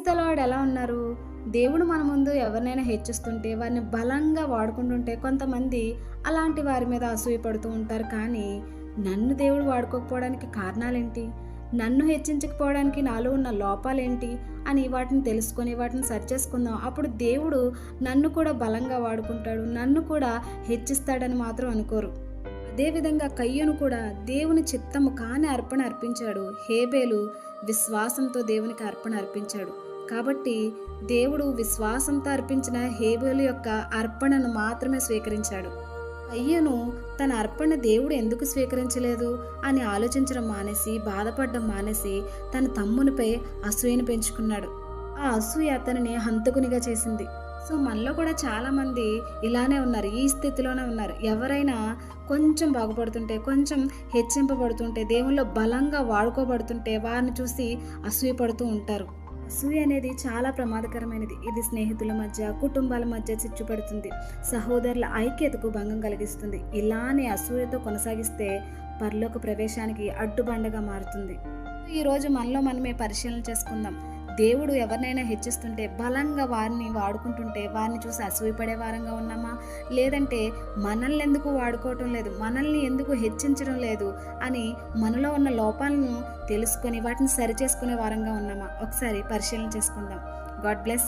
Praise the lord ఎలా ఉన్నారు? దేవుడు మన ముందు ఎవరినైనా హెచ్చిస్తుంటే వారిని బలంగా వాడుకుంటుంటే కొంతమంది అలాంటి వారి మీద అసూయపడుతూ ఉంటారు. కానీ నన్ను దేవుడు వాడుకోకపోవడానికి కారణాలేంటి? నన్ను హెచ్చించకపోవడానికి నాలో ఉన్న లోపాలేంటి? అని వాటిని తెలుసుకొని వాటిని సరి చేసుకుందాం. అప్పుడు దేవుడు నన్ను కూడా బలంగా వాడుకుంటాడు. నన్ను కూడా హెచ్చిస్తాడని మాత్రం అనుకోరు. అదేవిధంగా కయ్యను కూడా దేవుని చిత్తము కాని అర్పణ అర్పించాడు. హేబేలు విశ్వాసంతో దేవునికి అర్పణ అర్పించాడు. కాబట్టి దేవుడు విశ్వాసంతో అర్పించిన హేబేలు యొక్క అర్పణను మాత్రమే స్వీకరించాడు. అయ్యను తన అర్పణ దేవుడు ఎందుకు స్వీకరించలేదు అని ఆలోచించడం మానేసి బాధపడడం మానేసి తన తమ్మునిపై అసూయను పెంచుకున్నాడు. ఆ అసూయ అతనిని హంతకునిగా చేసింది. సో మనలో కూడా చాలామంది ఇలానే ఉన్నారు ఈ స్థితిలోనే ఉన్నారు. ఎవరైనా కొంచెం బాగుపడుతుంటే కొంచెం హెచ్చింపబడుతుంటే దేవుల్లో బలంగా వాడుకోబడుతుంటే వారిని చూసి అసూయపడుతూ ఉంటారు. సూయ అనేది చాలా ప్రమాదకరమైనది. ఇది స్నేహితుల మధ్య కుటుంబాల మధ్య చిచ్చుపడుతుంది. సహోదరుల ఐక్యతకు భంగం కలిగిస్తుంది. ఇలానే అసూయతో కొనసాగిస్తే పరలోక ప్రవేశానికి అడ్డుబండగా మారుతుంది. ఈరోజు మనలో మనమే పరిశీలన చేసుకుందాం. దేవుడు ఎవరినైనా హెచ్చిస్తుంటే బలంగా వారిని వాడుకుంటుంటే వారిని చూసి అసూయపడే వారంగా ఉన్నామా? లేదంటే మనల్ని ఎందుకు వాడుకోవటం లేదు? మనల్ని ఎందుకు హెచ్చించడం లేదు? అని మనలో ఉన్న లోపాలను తెలుసుకొని వాటిని సరిచేసుకునే వారంగా ఉన్నామా? ఒకసారి పరిశీలన చేసుకుందాం. God bless